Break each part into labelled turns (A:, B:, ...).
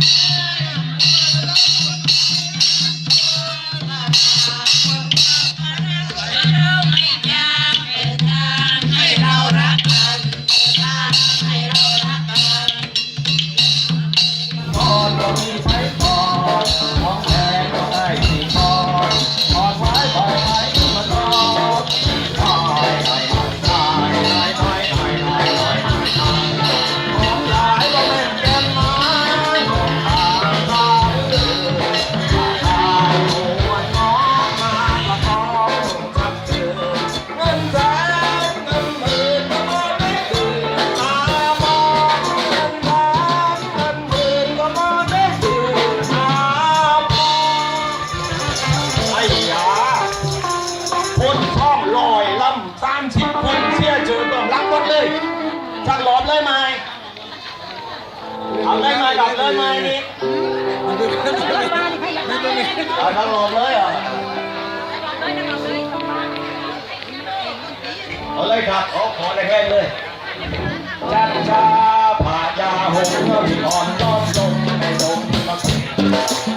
A: Psst. เอาเลยมดับเลยไหมนี่เอาทั้งหลอดเลยเหรอเอาเลยครับขอขอได้แค่เลยจัดชาผ่ายาหงส์มีอ่อนล้อมลงในดงมะขามจัด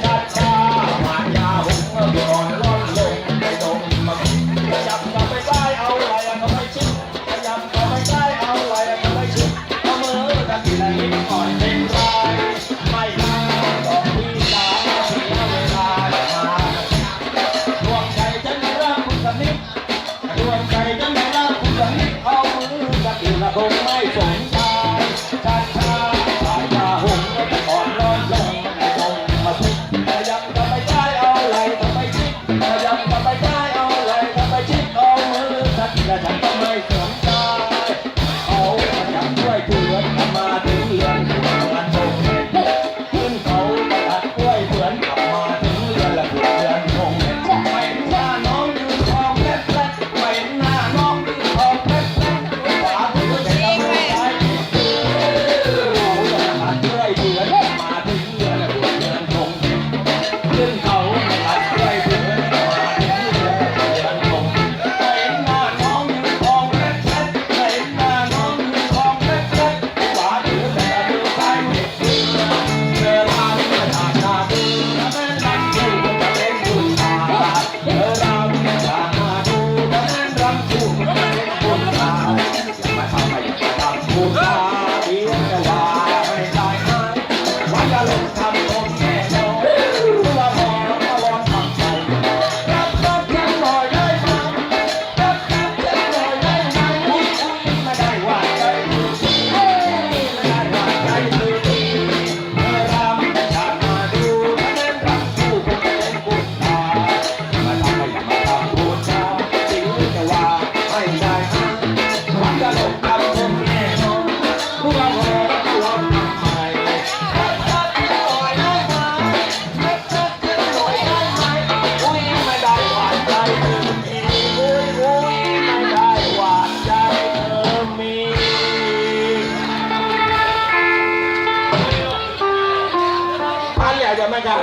A: ครับ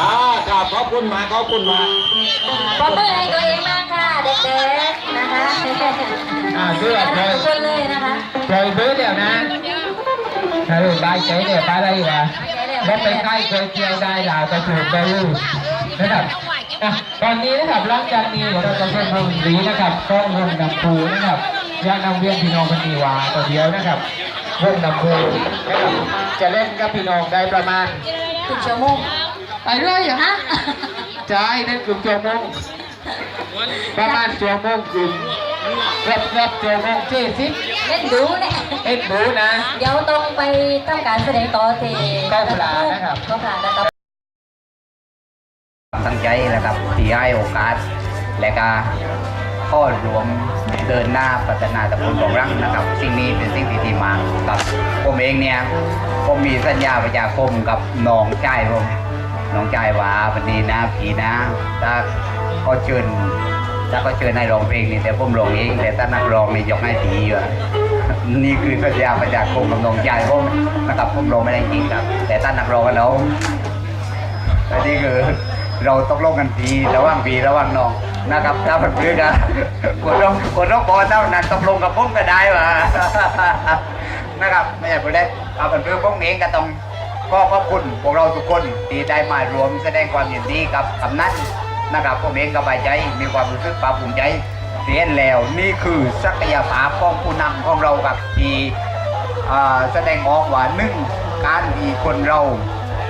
A: อ่าครับขอบคุณมากขอบคุณมาก
B: ปรบมือให้ตัวเองมากค่ะเด็กๆนะคะ
A: อ่าเสื้อ
B: ทุกคนเลยนะคะ
A: ปล่อยเบอร์เดี๋ยวนะถ้าลูกได้ใจเนี่ยไปได้วะว่าไปใกล้เคยเที่ยวได้หลายไปถูกไปลูกนะครับอะตอนนี้นะครับหลังจากนี้เดี๋ยวเราจะเพิ่มวงดนตรีนะครับก้องวงดำปูนะครับยานำเวียนพี่น้องคนนี้วาตัวเดียวนะครับวงดำปูนะครับจะเล่นกับพี่น้องได้ประมาณ
B: ถึงชั่วโมง
A: ไปเรื่อยอย่าง
B: ฮะ
A: ใช่นั่นคือชั่วโมงประมาณชั่วโมงครึ่งเกือบเกือบชั่วโมงสี่สิบ
B: เล่นดูเนี่ย
A: เอ็ดบูนะ
B: เดี๋ยวต้องไปทำการแสดงต่อที่
A: กองปราบนะครับ
B: กองปราบนะครับ
C: ตั้งใจนะครับที่ให้โอกาสและก็ ข้อรวมเดินหน้าพัฒนาตำบลของรังนะครับ สิ่งนี้เป็นสิ่งที่ดีมากครับผมเองเนี่ยผมมีสัญญาประชาคมกับน้องชายผมน้องชายว่าวันนี้นะผีนะถ้าเขาเชิญถ้าเขาเชิญให้ร้องเพลงนี่แต่ผมร้องเองแต่ถ้านักร้องนี่ยกให้ผีอยู่นี่คือสัญญาประชาคมกับน้องชายผมนะครับผมร้องไม่ได้จริงครับ แต่ถ้านักร้องแล้วอันนี้คือเราตกลงกันปีระหว่างปีระหว่างน้อง นะครับถ้าเป็นเพื่อนกันคนร้องคนร้องบอกเท่านั้นตกลงกับผมก็ได้วะนะครับไม่ใช่ผู้ใดเอาเป็นเพื่อนผมเองก็ต้องก็ขอบคุณพวกเราทุกคนที่ได้มารวมแสดงความยินดีกับกำนันนะครับผมเองก็บายใจมีความรู้สึกภาคภูมิใจเรียนแล้วนี่คือศักยภาพของผู้นำของเรากับทีแสดงออกว่าหนึ่งการที่คนเรา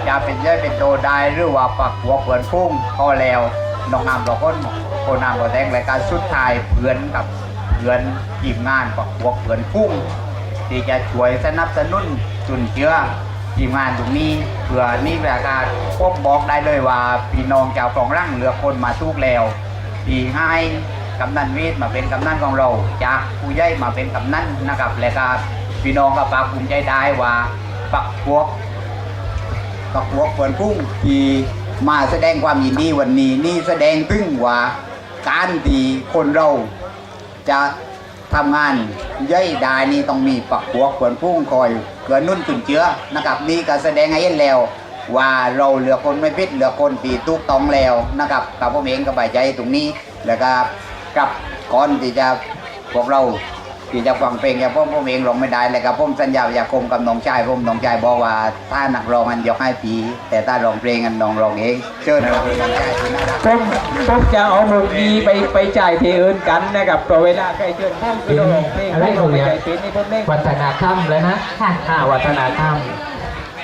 C: จะเป็นย่อยเป็นโตได้หรือว่าปักหัวเพื่อนฟุ้งก็แล้วน้องนำเราคน โคนำเราแดงรายการสุดท้ายเพื่อนกับเพื่อนทีมงานปักหัวเพื่อนฟุ้งที่จะช่วยสนับสนุนจุนเชื้อทีมงานตรงนี้เพื่อนี่ประกาศพบบอกได้เลยว่าพี่น้องชาวคลองร่างเหลือคนมาทุกแล้วที่ให้กำนันวิทมาเป็นกำนันของเราจากผู้ใหญ่มาเป็นกำนันนะครับและก็พี่น้องก็ภาคภูมิใจได้ว่าปักพวกปักพวกเปิดพุ่งที่มาแสดงความยินดีวันนี้นี่แสดงถึงว่า การที่คนเราจะทำงานย่อยดายนี่ต้องมีปักหัวขวนพุ่งคอยเกินนุ่นจุนเชื้อนะครับนี่ก็แสดงให้เห็นแล้ว ว่าเราเหลือคนไม่พิษเหลือคนตีตุกต้องแล้วนะครับกับผมเองก็บายใจตรงนี้แล้วก็กลับก่อนที่จะพวกเรา ที่จะฟังเพลงอย่างผมผมเองร้องไม่ได้เลยครับผมสัญญาอยากคมกับน้องชายผมน้องชายบอกว่าถ้านักร้องอันยกให้ปี แต่ถ้าร้องเพลงอันน้องร้องเองเชิญน้องชายที่น่ารัก
D: ผมผมจะเอามือดีไปไปจ่ายเพลงอื่นกันนะครับเพราะเวลาใกล้เชิญผมคือเราร้องเพลง
E: อะไรของเนี่ย
D: ใจเป็นนี่ผมเอง
E: วัฒนธรรมเลยนะ
B: ค่ะ
E: อ่าวัฒนธรรม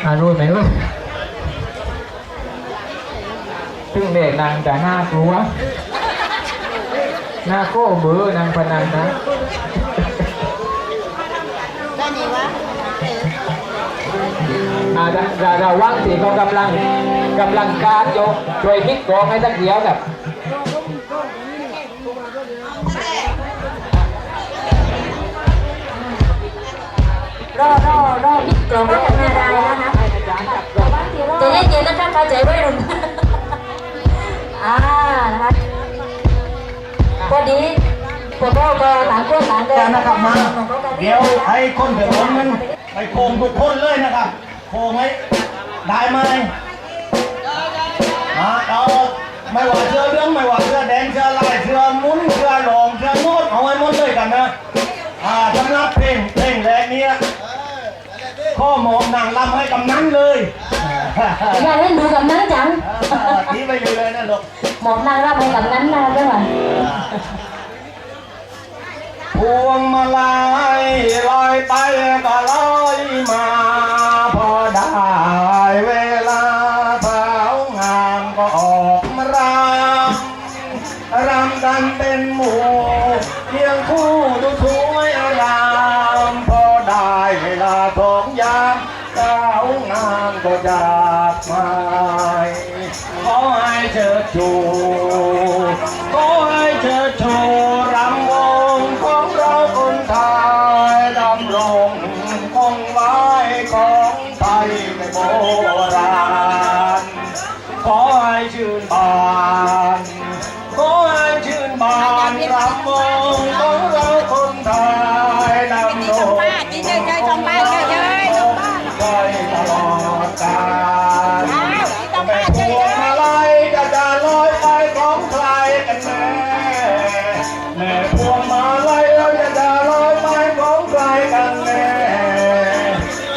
E: อ่ารู้ไหมว่าซึ่งเด็กนางแต่น่ากลัวหน้าโก้มือนางพนันนะ อ่าเราเราเราว่างสีเขากำลังกำลังการโยกช่วยพลิกกองให้สักเดียวแบบ
B: รอรอรอพิกล่องไว้ข้างหน้าได้แล้วนะจะเย็นเย็นๆนะคะเข้าใจไว้รุ่นอ่านะคะพอดีพวกเราก็ต่างคนต่างเดิน
A: นะครับมาเดี๋ยวให้คนเดือดร้อนนั้นไปโคงทุกคนเลยนะครับ โคงให้ได้ไหมอ่าเอาไม่ว่าเสื้อเหลืองไม่ว่าเสื้อแดงเสื้อลายเสื้อมุ้นเสื้อหลงเสื้อโน้ตเอาไว้หมดเลยกันนะอ่าสำหรับเพลงเพลงแรกเนี้ข้อหมองนางลำให้กำนันเลย
B: อยากเล่นดูกับนั้นจัง
A: อ่าทีไปอยู่เลยนะลูก
B: หมอกนางรับไปกับนั้นนะด้วยว่ะ
A: พวงมาลัยลอยไปก็ลอยมา อกรำรำกันเป็นหมู่เพียงคู่ดูสวยอารามพอได้เวลาของยามเท้างามก็จากไปขอให้เธอจู อดกาลแม่พวงมาลัยจะจะลอยไปของใครกันแน่แม่พวงมาลัยเราจะจะลอยไปของใครกันแน่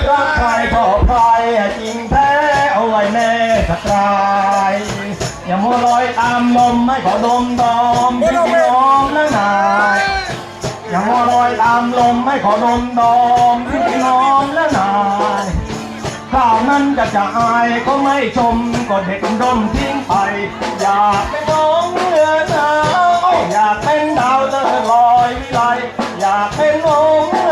A: รักใครพอใครจริงแท้เอาไว้แน่สักรายอย่ามัวลอยตามลมไม่ขอดมดอมพี่น้องนะนายอย่ามัวลอยตามลมไม่ขอดมดอมพี่น้อง จะจะอายก็ไม่ชมก็เด็กดมทิ้งไป อยากเป็นน้องเรือนาวอยากเป็นดาวเลิศลอยวิไลอยากเป็นน้อง